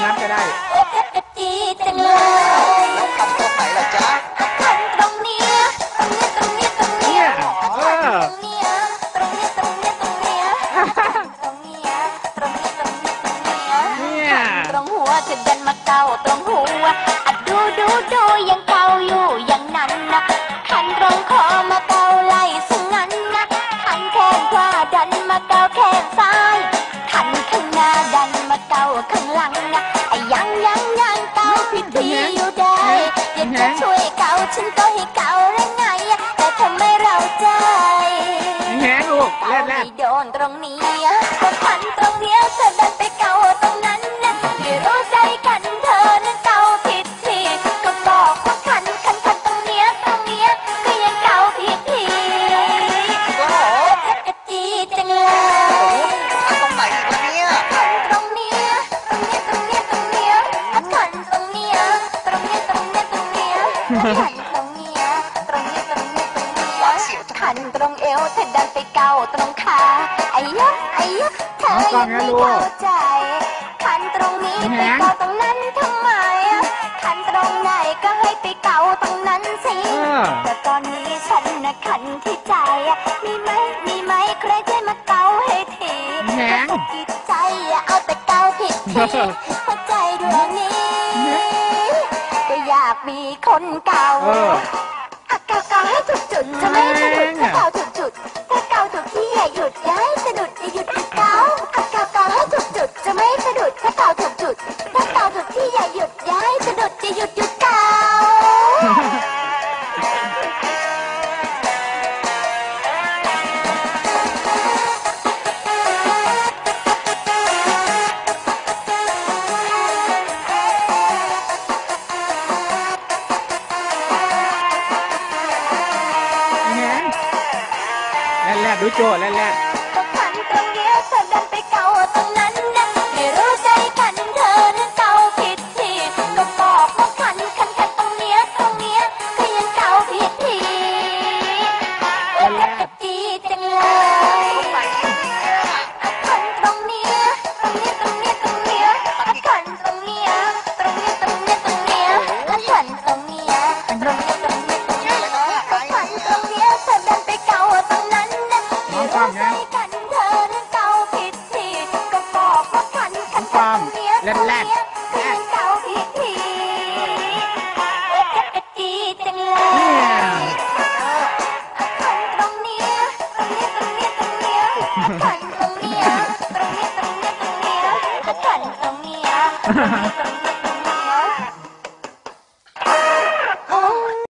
เริ่มนับก็ได้ดีจังเลยแล้วทำตรงไหนล่ะจ๊ะตรงเนี้ยตรงเนี้ยตรงเนี้ยตรงเนี้ยตรงเนี้ยตรงเนี้ยตรงเนี้ยตรงเนี้ยตรงเนี้ยตรงเนี้ยตรงเนี้ยตรงเนี้ยเนี่ยตรงหัวจะดันมาเกาตรงหัวอะดูดูดูยังเกาอยู่อย่างนั้นนะขันตรงคอมาเกาไหล่ซะงั้นนะขันแขนขวาดันมาเกาแขน อยากจะช่วยเกาฉันก็ให้เกาได้ไงอะแต่ทำไมเราใจแหงลูกแรเกาดแรไม่ดโดนตรงนี้ก็ขันตรงเนี้ยเธอดันไปเกา ขันตรงเนี้ยตรงเนี้ยตรงเนี้ยตรงเนี้ยขันตรงเอวเธอดันไปเกาตรงขาไอ้ยะไอ้ยะเธอยังไม่เข้าใจ ขันตรงนี้ไปเกาตรงนั้นทำไมอะขันตรงไหนก็ให้ไปเกาตรงนั้นสิเออแต่ตอนนี้ฉันนะขันที่ใจอะมีไหมมีไหมใครช่วยมาเกาให้ทีแหงจิตใจอะเอาแต่เกาผิดทีหัวใจดวงนี้ก็อยาก มีคนเก่าเก่าๆให้จุดจุดจะไม่ ดูโจแล้แหล លិនឡាន哈哈。